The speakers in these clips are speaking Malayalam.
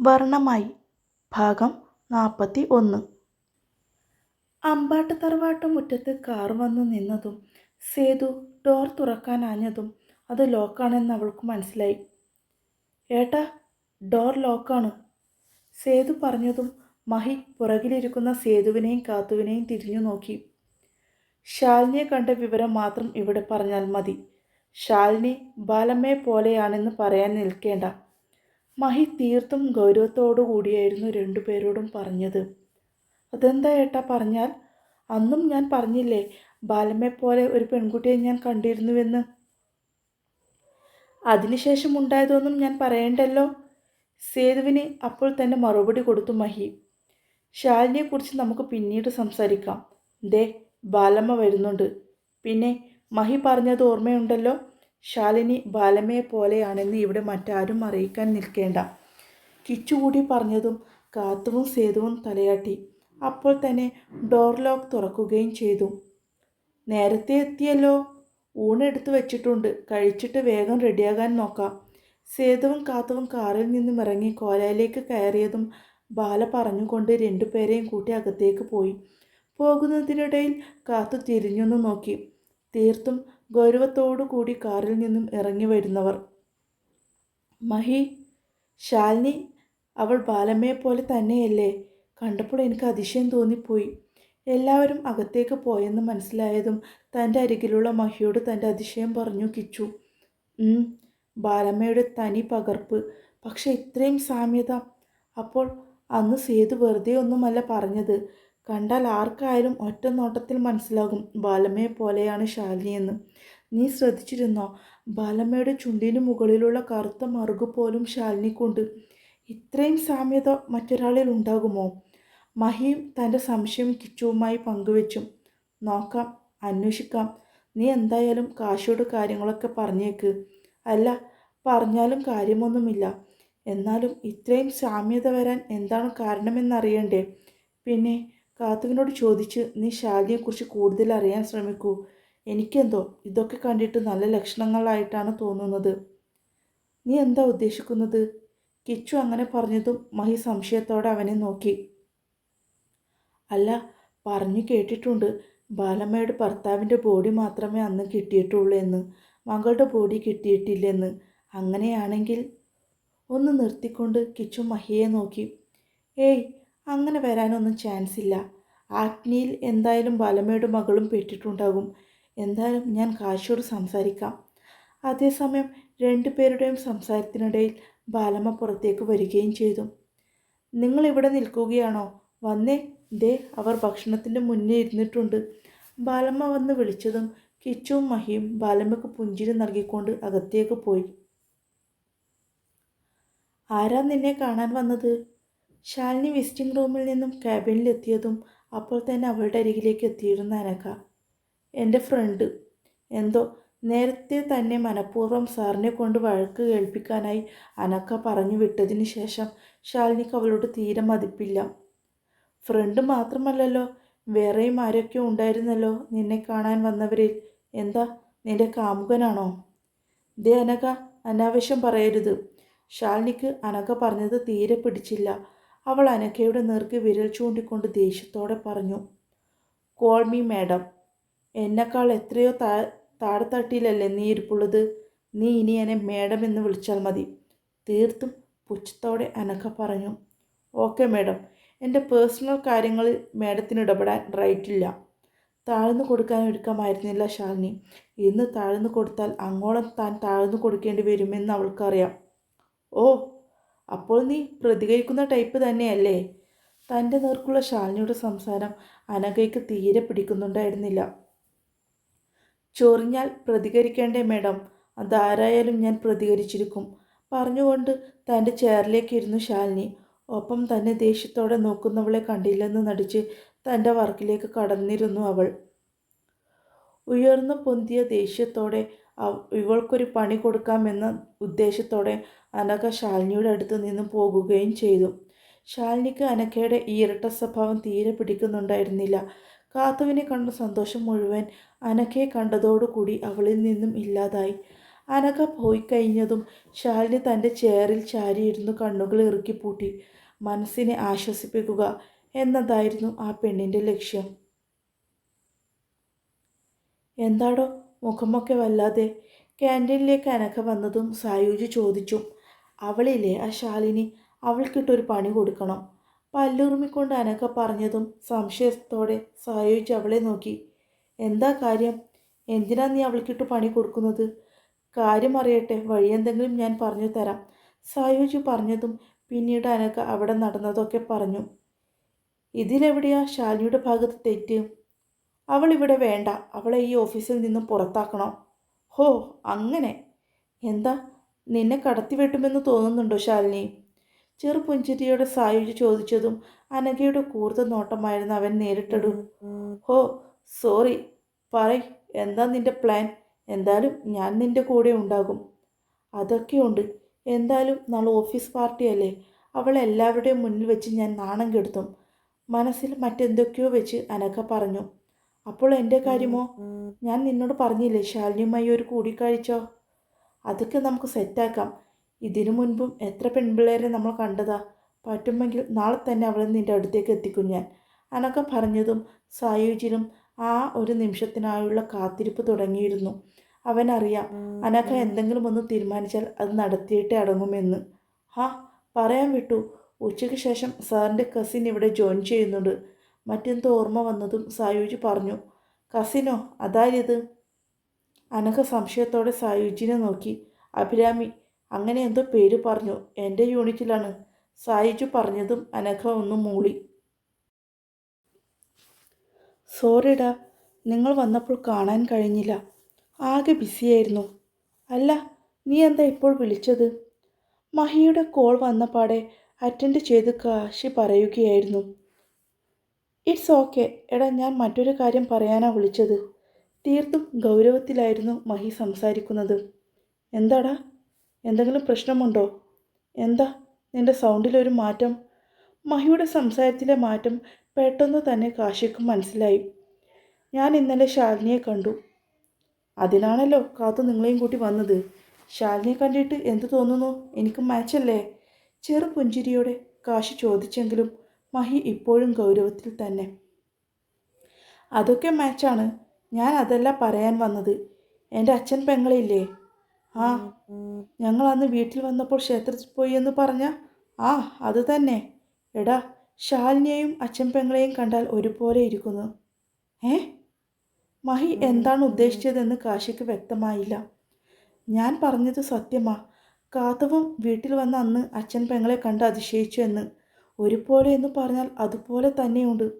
വർണമായി ഭാഗം നാൽപ്പത്തി ഒന്ന് അമ്പാട്ട് തറവാട്ട് മുറ്റത്ത് കാർ വന്ന് നിന്നതും സേതു ഡോർ തുറക്കാൻ ആഞ്ഞതും അത് ലോക്കാണെന്ന് അവൾക്ക് മനസ്സിലായി. ഏട്ടാ ഡോർ ലോക്കാണ്. സേതു പറഞ്ഞതും മഹി പുറകിലിരിക്കുന്ന സേതുവിനെയും കാത്തുവിനെയും തിരിഞ്ഞു നോക്കി. ശാലിനിയെ കണ്ട വിവരം മാത്രം ഇവിടെ പറഞ്ഞാൽ മതി. ശാലിനി ബാലമ്മയെ പോലെയാണെന്ന് പറയാൻ നിൽക്കേണ്ട. മഹി തീർത്തും ഗൗരവത്തോടു കൂടിയായിരുന്നു രണ്ടുപേരോടും പറഞ്ഞത്. അതെന്താ ഏട്ടാ പറഞ്ഞാൽ? അന്നും ഞാൻ പറഞ്ഞില്ലേ ബാലമ്മയെ പോലെ ഒരു പെൺകുട്ടിയെ ഞാൻ കണ്ടിരുന്നുവെന്ന്? അതിനുശേഷം ഉണ്ടായതൊന്നും ഞാൻ പറയണ്ടല്ലോ? സേതുവിന് അപ്പോൾ തന്നെ മറുപടി കൊടുത്തു മഹി. ശാലിനിയെക്കുറിച്ച് നമുക്ക് പിന്നീട് സംസാരിക്കാം. ദേ ബാലമ്മ വരുന്നുണ്ട്. പിന്നെ മഹി പറഞ്ഞത് ഓർമ്മയുണ്ടല്ലോ? ശാലിനി ബാലമ്മയെ പോലെയാണെന്ന് ഇവിടെ മറ്റാരും അറിയിക്കാൻ നിൽക്കേണ്ട. കിച്ചുകൂടി പറഞ്ഞതും കാത്തുവും സേതുവും തലയാട്ടി. അപ്പോൾ തന്നെ ഡോർ ലോക്ക് തുറക്കുകയും ചെയ്തു. നേരത്തെ എത്തിയല്ലോ. ഊണെടുത്ത് വെച്ചിട്ടുണ്ട്. കഴിച്ചിട്ട് വേഗം റെഡിയാകാൻ നോക്കാം. സേതുവും കാത്തുവും കാറിൽ നിന്നും ഇറങ്ങി കോലയിലേക്ക് കയറിയതും ബാല പറഞ്ഞുകൊണ്ട് രണ്ടുപേരെയും കൂട്ടി അകത്തേക്ക് പോയി. പോകുന്നതിനിടയിൽ കാത്തു തിരിഞ്ഞൊന്ന് നോക്കി. തീർത്തും ഗൗരവത്തോടു കൂടി കാറിൽ നിന്നും ഇറങ്ങി വരുന്നവർ. മഹി ശാലിനി അവൾ ബാലമ്മയെ പോലെ തന്നെയല്ലേ? കണ്ടപ്പോൾ എനിക്ക് അതിശയം തോന്നിപ്പോയി. എല്ലാവരും അകത്തേക്ക് പോയെന്ന് മനസ്സിലായതും തന്റെ അരികിലുള്ള മഹിയോട് തന്റെ അതിശയം പറഞ്ഞു കിച്ചു. ബാലമ്മയുടെ തനി പകർപ്പ്. പക്ഷെ ഇത്രയും സാമ്യത. അപ്പോൾ അന്ന് സേതു വെറുതെ ഒന്നുമല്ല പറഞ്ഞത്. കണ്ടാൽ ആർക്കായാലും ഒറ്റ നോട്ടത്തിൽ മനസ്സിലാകും ബാലമ്മയെ പോലെയാണ് ശാലിനിയെന്ന് നീ ശ്രദ്ധിച്ചിരുന്നോ? ബാലമ്മയുടെ ചുണ്ടിനു മുകളിലുള്ള കറുത്ത മറുകു പോലും ശാലിനിക്കുണ്ട്. ഇത്രയും സാമ്യത മറ്റൊരാളിൽ ഉണ്ടാകുമോ? മഹിയും തന്റെ സംശയം കിച്ചുവുമായി പങ്കുവെച്ചു. നോക്കാം അന്വേഷിക്കാം. നീ എന്തായാലും കാശിയോട് കാര്യങ്ങളൊക്കെ പറഞ്ഞേക്ക്. അല്ല പറഞ്ഞാലും കാര്യമൊന്നുമില്ല. എന്നാലും ഇത്രയും സാമ്യത വരാൻ എന്താണ് കാരണമെന്നറിയണ്ടേ? പിന്നെ കാത്തുവിനോട് ചോദിച്ച് നീ ശാലിയെക്കുറിച്ച് കൂടുതൽ അറിയാൻ ശ്രമിക്കൂ. എനിക്കെന്തോ ഇതൊക്കെ കണ്ടിട്ട് നല്ല ലക്ഷണങ്ങളായിട്ടാണ് തോന്നുന്നത്. നീ എന്താ ഉദ്ദേശിക്കുന്നത്? കിച്ചു അങ്ങനെ പറഞ്ഞതും മഹി സംശയത്തോടെ അവനെ നോക്കി. അല്ല പറഞ്ഞു കേട്ടിട്ടുണ്ട്. ബാലമ്മയുടെ ഭർത്താവിന്റെ ബോഡി മാത്രമേ അന്ന് കിട്ടിയിട്ടുള്ളൂ എന്ന്. മകളുടെ ബോഡി കിട്ടിയിട്ടില്ലെന്ന്. അങ്ങനെയാണെങ്കിൽ ഒന്ന് നിർത്തിക്കൊണ്ട് കിച്ചു മഹിയെ നോക്കി. ഏയ് അങ്ങനെ വരാനൊന്നും ചാൻസ് ഇല്ല. ആഗ്നിയിൽ എന്തായാലും ബാലമ്മയുടെ മകളും പെട്ടിട്ടുണ്ടാകും. എന്തായാലും ഞാൻ കാശിയോട് സംസാരിക്കാം. അതേസമയം രണ്ടുപേരുടെയും സംസാരത്തിനിടയിൽ ബാലമ്മ പുറത്തേക്ക് വരികയും ചെയ്തു. നിങ്ങൾ ഇവിടെ നിൽക്കുകയാണോ? വന്നേ. ദേ അവർ ഭക്ഷണത്തിന്റെ മുന്നേ ഇരുന്നിട്ടുണ്ട്. ബാലമ്മ വന്ന് വിളിച്ചതും കിച്ചും മഹിയും ബാലമ്മയ്ക്ക് പുഞ്ചിരി നൽകിക്കൊണ്ട് അകത്തേക്ക് പോയി. ആരാ നിന്നെ കാണാൻ വന്നത്? ശാലിനി വിസിറ്റിംഗ് റൂമിൽ നിന്നും ക്യാബിനിലെത്തിയതും അപ്പോൾ തന്നെ അവളുടെ അരികിലേക്ക് എത്തിയിരുന്ന അനക്ക എന്റെ ഫ്രണ്ട്. എന്തോ നേരത്തെ തന്നെ മനഃപൂർവം സാറിനെ കൊണ്ട് വഴക്ക് കേൾപ്പിക്കാനായി അനക്ക പറഞ്ഞു വിട്ടതിന് ശേഷം ശാലിനിക്ക് അവളോട് തീരെ മതിപ്പില്ല. ഫ്രണ്ട് മാത്രമല്ലല്ലോ. വേറെയും ആരൊക്കെ ഉണ്ടായിരുന്നല്ലോ നിന്നെ കാണാൻ വന്നവരിൽ. എന്താ നിന്റെ കാമുകനാണോ? ദേ അനക അനാവശ്യം പറയരുത്. ശാലിനിക്ക് അനക പറഞ്ഞത് തീരെ പിടിച്ചില്ല. അവൾ അനക്കയുടെ നേർക്ക് വിരൽ ചൂണ്ടിക്കൊണ്ട് ദേഷ്യത്തോടെ പറഞ്ഞു കോൾ മീ മാഡം എന്നെക്കാൾ എത്രയോ താ താഴെത്തട്ടിയിലല്ലേ നീ ഇരിപ്പുള്ളത്? നീ ഇനി എന്നെ മാഡം എന്ന് വിളിച്ചാൽ മതി. തീർത്തും പുച്ഛത്തോടെ അനക്ക പറഞ്ഞു ഓക്കെ മാഡം എന്റെ പേഴ്സണൽ കാര്യങ്ങളിൽ മാഡത്തിന് ഇടപെടാൻ റൈറ്റില്ല താഴ്ന്നു കൊടുക്കാൻ ഒരുക്കമായിരുന്നില്ല ശാലിനി. ഇന്ന് താഴ്ന്നു കൊടുത്താൽ അങ്ങോളം താൻ താഴ്ന്നു കൊടുക്കേണ്ടി വരുമെന്ന് അവൾക്കറിയാം. ഓ അപ്പോൾ നീ പ്രതികരിക്കുന്ന ടൈപ്പ് തന്നെയല്ലേ? തന്റെ നേർക്കുള്ള ശാലിനിയുടെ സംസാരം അനഘയ്ക്ക് തീരെ പിടിക്കുന്നുണ്ടായിരുന്നില്ല. ചൊറിഞ്ഞാൽ പ്രതികരിക്കേണ്ടേ മേഡം. അതാരായാലും ഞാൻ പ്രതികരിച്ചിരിക്കും പറഞ്ഞുകൊണ്ട് തന്റെ ചെയറിലേക്ക് ഇരുന്നു ശാലിനി. ഒപ്പം തന്നെ ദേഷ്യത്തോടെ നോക്കുന്നവളെ കണ്ടില്ലെന്ന് നടിച്ച് തന്റെ വർക്കിലേക്ക് കടന്നിരുന്നു അവൾ. ഉയർന്നു പൊന്തിയ ദേഷ്യത്തോടെ ഇവൾക്കൊരു പണി കൊടുക്കാമെന്ന ഉദ്ദേശത്തോടെ അനഘ ശാലിനിയുടെ അടുത്ത് നിന്നും പോകുകയും ചെയ്തു. ശാലിനിക്ക് അനഘയുടെ ഈ ഇരട്ട സ്വഭാവം തീരെ പിടിക്കുന്നുണ്ടായിരുന്നില്ല. കാത്തുവിനെ കണ്ട സന്തോഷം മുഴുവൻ അനഘയെ കണ്ടതോടുകൂടി അവളിൽ നിന്നും ഇല്ലാതായി. അനക പോയി കഴിഞ്ഞതും ശാലിനി തന്റെ ചെയറിൽ ചാരിയിരുന്ന് കണ്ണുകൾ ഇറുക്കി പൂട്ടി മനസ്സിനെ ആശ്വസിപ്പിക്കുക എന്നതായിരുന്നു ആ പെണ്ണിന്റെ ലക്ഷ്യം. എന്താടോ മുഖമൊക്കെ വല്ലാതെ. ക്യാന്റീനിലേക്ക് അനഘ വന്നതും സായൂജി ചോദിച്ചു. അവളില്ലേ ആ ശാലിനി? അവൾക്കിട്ടൊരു പണി കൊടുക്കണം. പല്ലുറുമിക്കൊണ്ട് അനക്ക പറഞ്ഞതും സംശയത്തോടെ സഹായിച്ച് അവളെ നോക്കി. എന്താ കാര്യം? എന്തിനാ നീ അവൾക്കിട്ട് പണി കൊടുക്കുന്നത്? കാര്യം അറിയട്ടെ വഴി എന്തെങ്കിലും ഞാൻ പറഞ്ഞു തരാം. സായൂജ് പറഞ്ഞതും പിന്നീട് അനക്ക അവിടെ നടന്നതൊക്കെ പറഞ്ഞു. ഇതിലെവിടെയാ ശാലിയുടെ ഭാഗത്ത് തെറ്റ്? അവൾ ഇവിടെ വേണ്ട. അവളെ ഈ ഓഫീസിൽ നിന്നും പുറത്താക്കണം. ഹോ അങ്ങനെ. എന്താ? നിന്നെ കടത്തി വെട്ടുമെന്ന് തോന്നുന്നുണ്ടോ ശാലിനി? ചെറുപുഞ്ചിരിയോടെ സായുജ് ചോദിച്ചതും അനഘയുടെ കൂർത്ത നോട്ടമായിരുന്നു അവൻ നേരിട്ടടു ഹോ സോറി. പറയ് എന്താ നിന്റെ പ്ലാൻ? എന്തായാലും ഞാൻ നിന്റെ കൂടെ ഉണ്ടാകും. അതൊക്കെയുണ്ട്. എന്തായാലും നാളെ ഓഫീസ് പാർട്ടിയല്ലേ? അവൾ എല്ലാവരുടെയും മുന്നിൽ വെച്ച് ഞാൻ നാണം കെടുത്തും. മനസ്സിൽ മറ്റെന്തൊക്കെയോ വെച്ച് അനഘ പറഞ്ഞു. അപ്പോൾ എന്റെ കാര്യമോ? ഞാൻ നിന്നോട് പറഞ്ഞില്ലേ ശാലിനിയുമായി ഒരു കൂടിക്കാഴ്ചോ? അതൊക്കെ നമുക്ക് സെറ്റാക്കാം ഇതിനു മുൻപും എത്ര പെൺപിള്ളേരെ നമ്മൾ കണ്ടതാ. പറ്റുമെങ്കിൽ നാളെ തന്നെ അവളെ നിന്റെ അടുത്തേക്ക് എത്തിക്കും ഞാൻ. അനക്ക പറഞ്ഞതും സായുജിനും ആ ഒരു നിമിഷത്തിനായുള്ള കാത്തിരിപ്പ് തുടങ്ങിയിരുന്നു. അവനറിയാം അനക്ക എന്തെങ്കിലും ഒന്ന് തീരുമാനിച്ചാൽ അത് നടത്തിയിട്ടേ അടങ്ങുമെന്ന്. ഹാ പറയാൻ വിട്ടു. ഉച്ചയ്ക്ക് ശേഷം സാറിന്റെ കസിൻ ഇവിടെ ജോയിൻ ചെയ്യുന്നുണ്ട്. മറ്റെന്തോ ഓർമ്മ വന്നതും സായുജി പറഞ്ഞു. കസിനോ അതായത് അനഘ സംശയത്തോടെ സായുജിനെ നോക്കി. അഭിരാമി അങ്ങനെ എന്തോ പേര് പറഞ്ഞു. എന്റെ യൂണിറ്റിലാണ്. സായിജു പറഞ്ഞതും അനഘ ഒന്ന് മൂളി. സോറിടാ നിങ്ങൾ വന്നപ്പോൾ കാണാൻ കഴിഞ്ഞില്ല. ആകെ ബിസിയായിരുന്നു. അല്ല നീ എന്താ ഇപ്പോൾ വിളിച്ചത്? മഹിയുടെ കോൾ വന്നപാടെ അറ്റൻഡ് ചെയ്ത് കാശി പറയുകയായിരുന്നു. It's okay. എടാ ഞാൻ മറ്റൊരു കാര്യം പറയാനാണ് വിളിച്ചത്. തീർത്തും ഗൗരവത്തിലായിരുന്നു മഹി സംസാരിക്കുന്നത്. എന്താടാ? എന്തെങ്കിലും പ്രശ്നമുണ്ടോ? എന്താ? നിന്റെ സൗണ്ടിലൊരു മാറ്റം? മഹിയുടെ സംസാരത്തിലെ മാറ്റം പെട്ടെന്ന് തന്നെ കാശിക്ക് മനസ്സിലായി. ഞാൻ ഇന്നലെ ശാലിനിയെ കണ്ടു. അതിനാണല്ലോ കാത്തു നിങ്ങളെയും കൂട്ടി വന്നത്. ശാലിനിയെ കണ്ടിട്ട് എന്ത് തോന്നുന്നു? എനിക്ക് മാച്ചല്ലേ? ചെറു പുഞ്ചിരിയോടെ കാശി ചോദിച്ചെങ്കിലും മഹി ഇപ്പോഴും ഗൗരവത്തിൽ തന്നെ. അതൊക്കെ മാച്ചാണ്. ഞാൻ അതല്ല പറയാൻ വന്നത്. എന്റെ അച്ഛൻ പെങ്ങളില്ലേ? ആ ഞങ്ങൾ അന്ന് വീട്ടിൽ വന്നപ്പോൾ ക്ഷേത്രത്തിൽ പോയി എന്ന് പറഞ്ഞ ആ അത് തന്നെ. എടാ ശാലിനിയെയും അച്ഛൻ പെങ്ങളെയും കണ്ടാൽ ഒരുപോലെ ഇരിക്കുന്നു. ഏ? മഹി എന്താണ് ഉദ്ദേശിച്ചതെന്ന് കാശിക്ക് വ്യക്തമായില്ല. ഞാൻ പറഞ്ഞത് സത്യമാ. കാത്തവും വീട്ടിൽ വന്ന അന്ന് അച്ഛൻ പെങ്ങളെ കണ്ട് അതിശയിച്ചു എന്ന്. ഒരുപോലെ എന്ന് പറഞ്ഞാൽ അതുപോലെ തന്നെയുണ്ട്.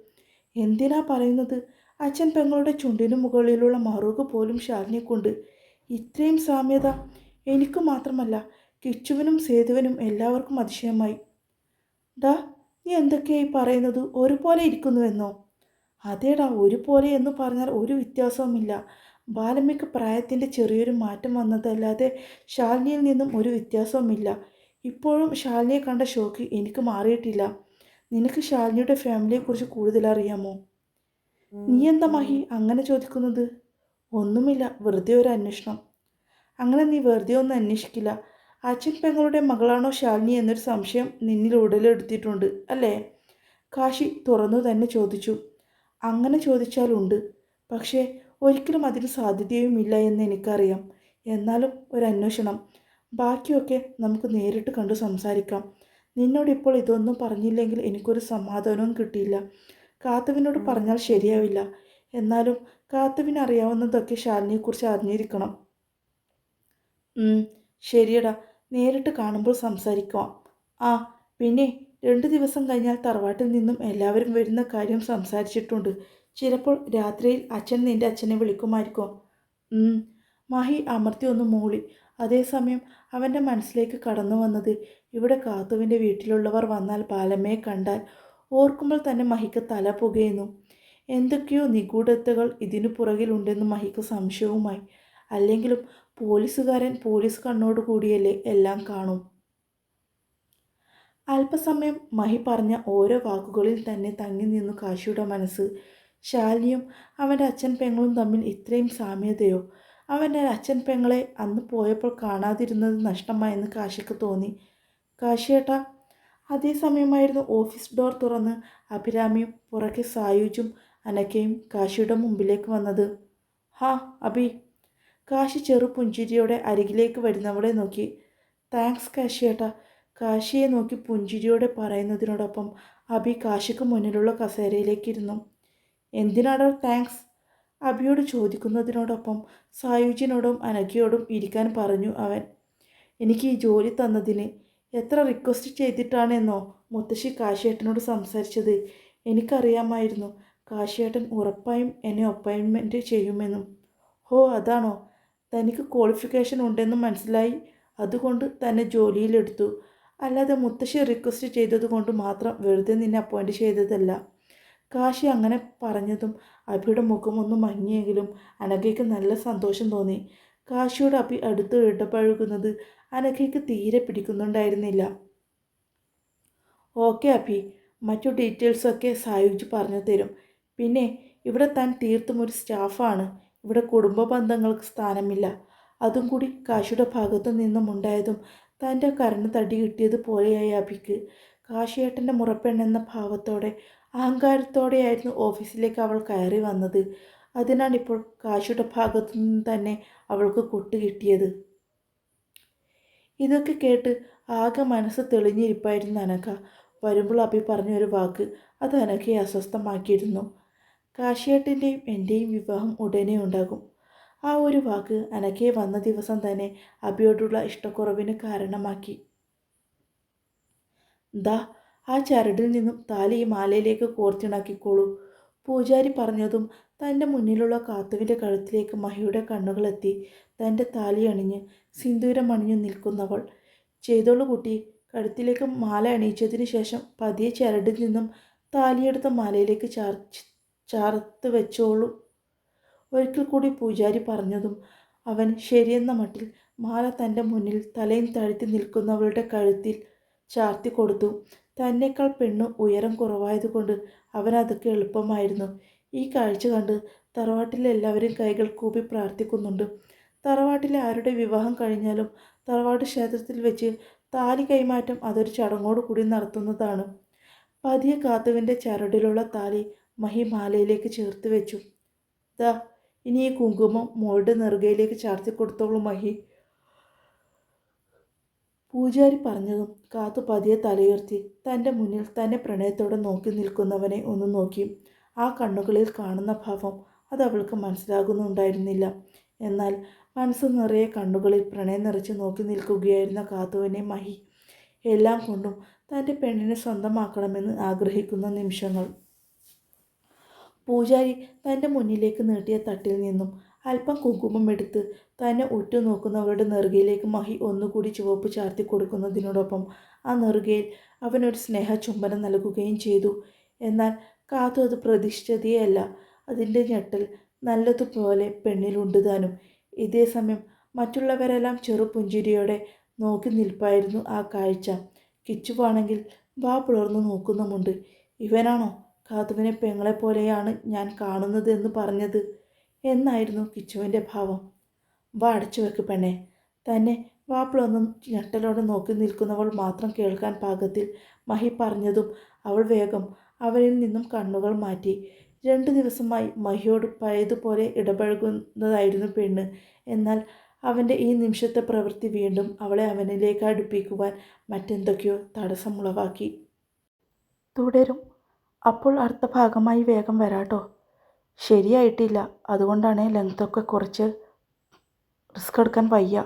എന്തിനാ പറയുന്നത്? അച്ഛൻ പെങ്ങളുടെ ചുണ്ടിനു മുകളിലുള്ള മറുക് പോലും ശാലിനിക്കുണ്ട് ഇത്രയും സാമ്യത എനിക്ക് മാത്രമല്ല കിച്ചുവിനും സേതുവിനും എല്ലാവർക്കും അതിശയമായി. ദാ നീ എന്തൊക്കെയായി പറയുന്നത്? ഒരുപോലെ ഇരിക്കുന്നുവെന്നോ അതേടാ ഒരുപോലെ എന്ന് പറഞ്ഞാൽ ഒരു വ്യത്യാസവുമില്ല. ബാലമ്മയ്ക്ക് പ്രായത്തിന്റെ ചെറിയൊരു മാറ്റം വന്നതല്ലാതെ ശാലിനിയിൽ നിന്നും ഒരു വ്യത്യാസവുമില്ല. ഇപ്പോഴും ശാലിനിയെ കണ്ട ഷോക്ക് എനിക്ക് മാറിയിട്ടില്ല. നിനക്ക് ശാലിനിയുടെ ഫാമിലിയെക്കുറിച്ച് കൂടുതൽ അറിയാമോ നീ എന്താ മഹി അങ്ങനെ ചോദിക്കുന്നത്? ഒന്നുമില്ല വെറുതെ ഒരു അന്വേഷണം. അങ്ങനെ നീ വെറുതെ ഒന്നും അന്വേഷിക്കില്ല. അച്ഛൻ പെങ്ങളുടെ മകളാണോ ശാലിനി എന്നൊരു സംശയം നിന്നിൽ ഉടലെടുത്തിട്ടുണ്ട് അല്ലേ? കാശി തുറന്നു തന്നെ ചോദിച്ചു. അങ്ങനെ ചോദിച്ചാലുണ്ട് പക്ഷേ ഒരിക്കലും അതിന് സാധ്യതയുമില്ല എന്ന് എനിക്കറിയാം. എന്നാലും ഒരു അന്വേഷണം. ബാക്കിയൊക്കെ നമുക്ക് നേരിട്ട് കണ്ടു സംസാരിക്കാം. നിന്നോട് ഇപ്പോൾ ഇതൊന്നും പറഞ്ഞില്ലെങ്കിൽ എനിക്കൊരു സമാധാനവും കിട്ടിയില്ല. കാത്തുവിനോട് പറഞ്ഞാൽ ശരിയാവില്ല. എന്നാലും കാത്തുവിന് അറിയാവുന്നതൊക്കെ ശാലിനിയെക്കുറിച്ച് അറിഞ്ഞിരിക്കണം. ശരിയടാ. നേരിട്ട് കാണുമ്പോൾ സംസാരിക്കാം ആ പിന്നെ രണ്ട് ദിവസം കഴിഞ്ഞാൽ തറവാട്ടിൽ നിന്നും എല്ലാവരും വരുന്ന കാര്യം സംസാരിച്ചിട്ടുണ്ട്. ചിലപ്പോൾ രാത്രിയിൽ അച്ഛൻ നിന്റെ അച്ഛനെ വിളിക്കുമായിരിക്കും. മാഹി അമർത്തി ഒന്ന് മൂളി. അതേസമയം അവന്റെ മനസ്സിലേക്ക് കടന്നു വന്നത് ഇവിടെ കാത്തുവിന്റെ വീട്ടിലുള്ളവർ വന്നാൽ ബാലമ്മയെ കണ്ടാൽ ഓർക്കുമ്പോൾ തന്നെ മഹിക്ക് തല പുകയുന്നു. എന്തൊക്കെയോ നിഗൂഢതകൾ ഇതിനു പുറകിലുണ്ടെന്ന് മഹിക്ക് സംശയവുമായി. അല്ലെങ്കിലും പോലീസുകാരൻ പോലീസ് കണ്ണോട് കൂടിയല്ലേ എല്ലാം കാണും. അല്പസമയം മഹി പറഞ്ഞ ഓരോ വാക്കുകളിൽ തന്നെ തങ്ങി നിന്നു കാശിയുടെ മനസ്സ്. ശാലിനിയും അവന്റെ അച്ഛൻ പെങ്ങളും തമ്മിൽ ഇത്രയും സാമ്യതയോ? അവന്റെ അച്ഛൻ പെങ്ങളെ അന്ന് പോയപ്പോൾ കാണാതിരുന്നത് നഷ്ടമായെന്ന് കാശിക്ക് തോന്നി. കാശിയേട്ടാ അതേ സമയമായിരുന്നു ഓഫീസ് ഡോർ തുറന്ന് അഭിരാമിയും പുറകെ സായുജും അനക്കയും കാശിയുടെ മുമ്പിലേക്ക് വന്നത്. ഹാ അഭി. കാശി ചെറു പുഞ്ചിരിയോടെ അരികിലേക്ക് വരുന്നവളെ നോക്കി. താങ്ക്സ് കാശിയേട്ടാ. കാശിയെ നോക്കി പുഞ്ചിരിയോടെ പറയുന്നതിനോടൊപ്പം അഭി കാശിക്ക് മുന്നിലുള്ള കസേരയിലേക്ക് ഇരുന്നു എന്തിനാടോ താങ്ക്സ്? അഭിയോട് ചോദിക്കുന്നതിനോടൊപ്പം സായുജിനോടും അനഘയോടും ഇരിക്കാൻ പറഞ്ഞു അവൻ. എനിക്ക് ഈ ജോലി തന്നതിന് എത്ര റിക്വസ്റ്റ് ചെയ്തിട്ടാണെന്നോ മുത്തശ്ശി കാശിയേട്ടനോട് സംസാരിച്ചത് എനിക്കറിയാമായിരുന്നു. കാശിയേട്ടൻ ഉറപ്പായും എന്നെ അപ്പോയിൻമെന്റ് ചെയ്യുമെന്നും. ഹോ അതാണോ? തനിക്ക് ക്വാളിഫിക്കേഷൻ ഉണ്ടെന്ന് മനസ്സിലായി. അതുകൊണ്ട് തന്നെ ജോലിയിലെടുത്തു. അല്ലാതെ മുത്തശ്ശി റിക്വസ്റ്റ് ചെയ്തതുകൊണ്ട് മാത്രം വെറുതെ നിന്നെ അപ്പോയിന്റ് ചെയ്തതല്ല. കാശി അങ്ങനെ പറഞ്ഞതും അഭിയുടെ മുഖമൊന്നും മങ്ങിയെങ്കിലും അനഘയ്ക്ക് നല്ല സന്തോഷം തോന്നി. കാശിയോട് അപ്പി അടുത്ത് ഇടപഴകുന്നത് അനഘയ്ക്ക് തീരെ പിടിക്കുന്നുണ്ടായിരുന്നില്ല. ഓക്കെ അപ്പി മറ്റു ഡീറ്റെയിൽസൊക്കെ സായുജ് പറഞ്ഞു തരും. പിന്നെ ഇവിടെ താൻ തീർത്തും ഒരു സ്റ്റാഫാണ്. ഇവിടെ കുടുംബ ബന്ധങ്ങൾക്ക് സ്ഥാനമില്ല. അതും കൂടി കാശിയുടെ ഭാഗത്തു നിന്നും ഉണ്ടായതും തന്റെ കരണ് തടി കിട്ടിയതുപോലെയായി അഭിക്ക്. കാശിയേട്ടന്റെ മുറപ്പെണ്ണെന്ന ഭാവത്തോടെ അഹങ്കാരത്തോടെയായിരുന്നു ഓഫീസിലേക്ക് അവൾ കയറി വന്നത്. അതിനാണിപ്പോൾ കാശിയുടെ ഭാഗത്തു നിന്ന് തന്നെ അവൾക്ക് കൊട്ട് കിട്ടിയത്. ഇതൊക്കെ കേട്ട് ആകെ മനസ്സ് തെളിഞ്ഞിരിപ്പായിരുന്നു അനഘ. വരുമ്പോൾ അഭി പറഞ്ഞൊരു വാക്ക് അത് അനഘയെ അസ്വസ്ഥമാക്കിയിരുന്നു. കാശിയേട്ടന്റെയും എന്റെയും വിവാഹം ഉടനെ ഉണ്ടാകും. ആ ഒരു വാക്ക് അനഘയെ വന്ന ദിവസം തന്നെ അഭിയോടുള്ള ഇഷ്ടക്കുറവിന് കാരണമാക്കി. ദാ ആ ചരടിൽ നിന്നും താലി ഈ മാലയിലേക്ക് കോർത്തിണക്കിക്കോളൂ. പൂജാരി പറഞ്ഞതും തന്റെ മുന്നിലുള്ള കാത്തുവിന്റെ കഴുത്തിലേക്ക് മഹിയുടെ കണ്ണുകളെത്തി തന്റെ താലി അണിഞ്ഞ് സിന്ദൂരം അണിഞ്ഞു നിൽക്കുന്നവൾ. ചെയ്തോളു കുട്ടി കഴുത്തിലേക്ക് മാല അണിയിച്ചതിന് ശേഷം പതിയെ ചരടിൽ നിന്നും താലിയെടുത്ത മാലയിലേക്ക് ചാർ ചാർത്ത് വെച്ചോളൂ. ഒരിക്കൽ കൂടി പൂജാരി പറഞ്ഞതും അവൻ ശരിയെന്ന മട്ടിൽ മാല തന്റെ മുന്നിൽ തലയും താഴ്ത്തി നിൽക്കുന്നവളുടെ കഴുത്തിൽ ചാർത്തി കൊടുത്തു. തന്നേക്കാൾ പെണ്ണ് ഉയരം കുറവായതുകൊണ്ട് അവനതൊക്കെ എളുപ്പമായിരുന്നു. ഈ കാഴ്ച കണ്ട് തറവാട്ടിലെ എല്ലാവരും കൈകൾ കൂപ്പി പ്രാർത്ഥിക്കുന്നുണ്ട്. തറവാട്ടിലെ ആരുടെ വിവാഹം കഴിഞ്ഞാലും തറവാട് ക്ഷേത്രത്തിൽ വെച്ച് താലി കൈമാറ്റം അതൊരു ചടങ്ങോട് കൂടി നടത്തുന്നതാണ്. പതിയെ കാത്തുവിന്റെ ചരടിലുള്ള താലി മഹി മാലയിലേക്ക് ചേർത്ത് വെച്ചു. ദാ ഇനി ഈ കുങ്കുമം മോളുടെ നെറുകയിലേക്ക് ചാർത്തി കൊടുത്തോളൂ മഹി. പൂജാരി പറഞ്ഞതും കാത്തു പതിയെ തലയുയർത്തി തന്റെ മുന്നിൽ തന്നെ പ്രണയത്തോടെ നോക്കി നിൽക്കുന്നവനെ ഒന്ന് നോക്കി. ആ കണ്ണുകളിൽ കാണുന്ന ഭാവം അത് അവൾക്ക് മനസ്സിലാകുന്നുണ്ടായിരുന്നില്ല. എന്നാൽ മനസ്സ് നിറയെ കണ്ണുകളിൽ പ്രണയം നിറച്ച് നോക്കി നിൽക്കുകയായിരുന്ന കാത്തുവിനെ മഹി. എല്ലാം കൊണ്ടും തന്റെ പെണ്ണിനെ സ്വന്തമാക്കണമെന്ന് ആഗ്രഹിക്കുന്ന നിമിഷങ്ങൾ. പൂജാരി തന്റെ മുന്നിലേക്ക് നീട്ടിയ തട്ടിൽ നിന്നും അല്പം കുങ്കുമം എടുത്ത് തന്നെ ഉറ്റുനോക്കുന്നവരുടെ നെറുകയിലേക്ക് മഹി ഒന്നുകൂടി ചുവപ്പ് ചാർത്തി കൊടുക്കുന്നതിനോടൊപ്പം ആ നെറുകയിൽ അവനൊരു സ്നേഹ ചുംബനം നൽകുകയും ചെയ്തു. എന്നാൽ കാത്തു അത് പ്രതീക്ഷിച്ചതേയല്ല അതിന്റെ ഞെട്ടൽ നല്ലതുപോലെ പെണ്ണിലുണ്ട് താനും. ഇതേ സമയം മറ്റുള്ളവരെല്ലാം ചെറുപുഞ്ചിരിയോടെ നോക്കി നിൽപ്പായിരുന്നു ആ കാഴ്ച. കിച്ചുവാണെങ്കിൽ വാ പുലർന്നു നോക്കുന്നുമുണ്ട്. ഇവനാണോ കാത്തുവിനെ പെങ്ങളെപ്പോലെയാണ് ഞാൻ കാണുന്നത് എന്ന് പറഞ്ഞത്? എന്നായിരുന്നു കിച്ചുവിന്റെ ഭാവം. വാ അടച്ചു വെക്ക് പെണ്ണെ. തന്നെ വാപ്പിളൊന്നും ഞെട്ടലോടെ നോക്കി നിൽക്കുന്നവൾ മാത്രം കേൾക്കാൻ പാകത്തിൽ മഹി പറഞ്ഞതും അവൾ വേഗം അവരിൽ നിന്നും കണ്ണുകൾ മാറ്റി. രണ്ട് ദിവസമായി മഹിയോട് പഴയതുപോലെ ഇടപഴകുന്നതായിരുന്നു പെണ്ണ്. എന്നാൽ അവന്റെ ഈ നിമിഷത്തെ പ്രവൃത്തി വീണ്ടും അവളെ അവനിലേക്ക് അടുപ്പിക്കുവാൻ മറ്റെന്തൊക്കെയോ തടസ്സമുളവാക്കി. തുടരും. അപ്പോൾ അർത്ഥഭാഗമായി വേഗം വരാട്ടോ. ശരിയായിട്ടില്ല. അതുകൊണ്ടാണ് ലെങ്ത്തൊക്കെ കുറച്ച് റിസ്ക് എടുക്കാൻ വയ്യ.